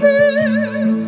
be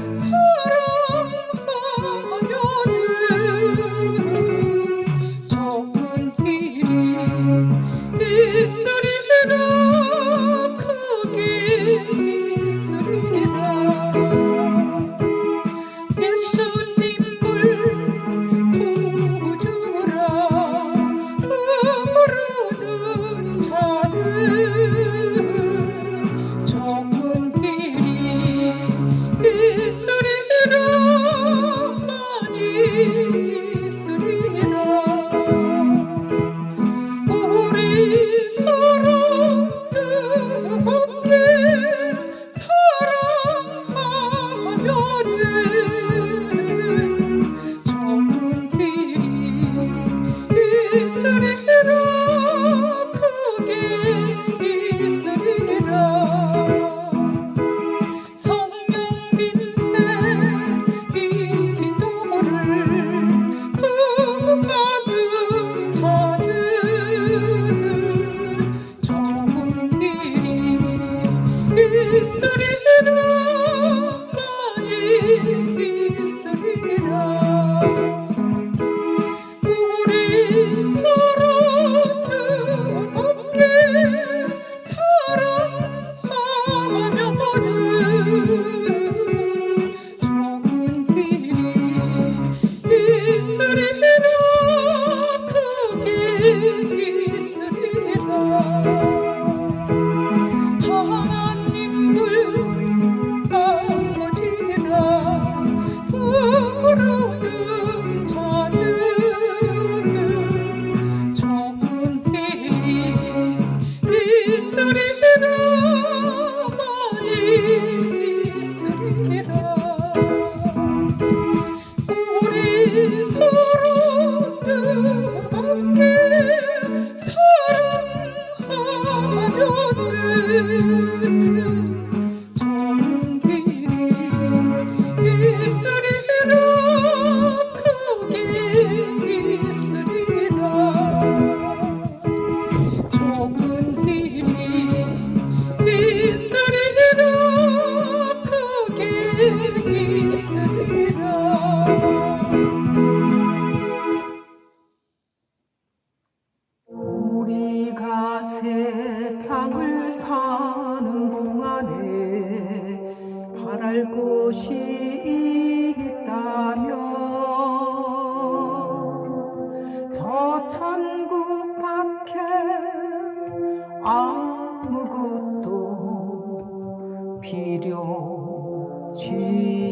필요 지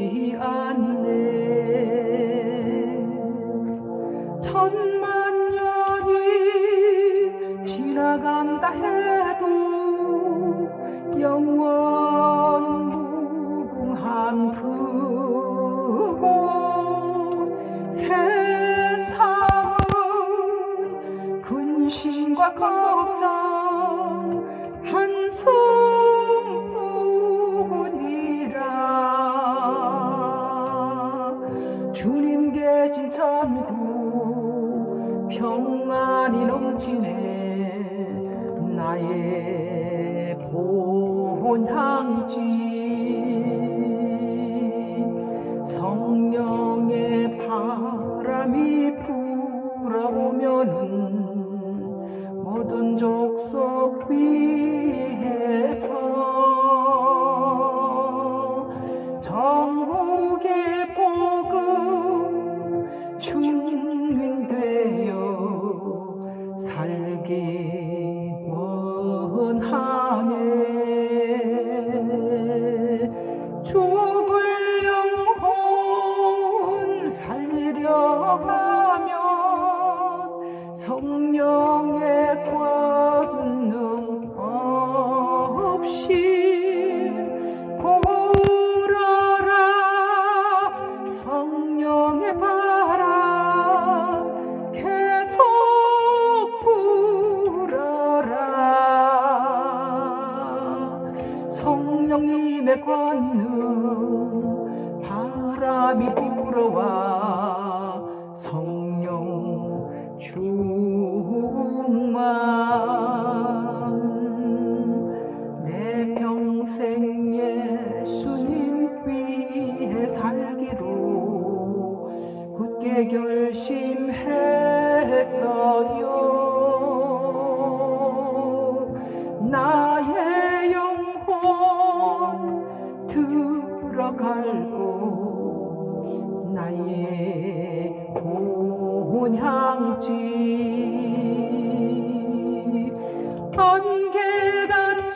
넘치네 나의 본향지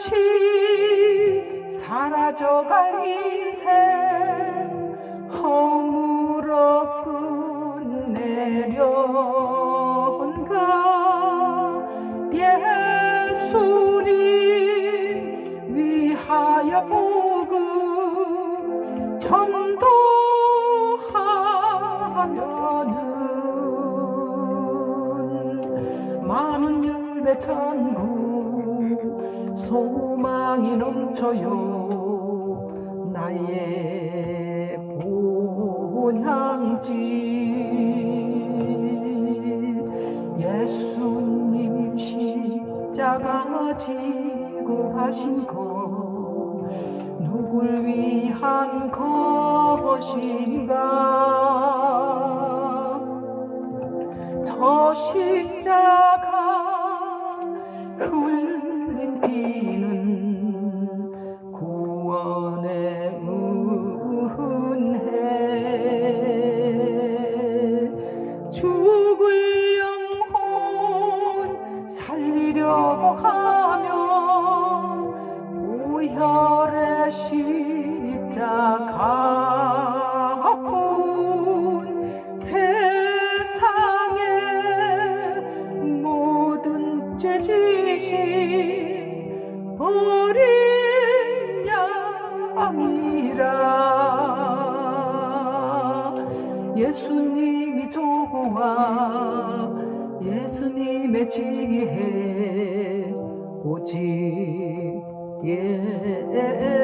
안개같이 사라져갈 인생 허물어 끝내려온가? 예수님 위하여 복음 전도하면은 많은 열대 천국 소망이 넘쳐요. 나의 본향지. 예수님 십자가 지고 가신 것 누굴 위한 것인가? 저 십자가 모든 죄지신 어린 양이라. 예수님이 좋아 예수님의 지혜 오직 예수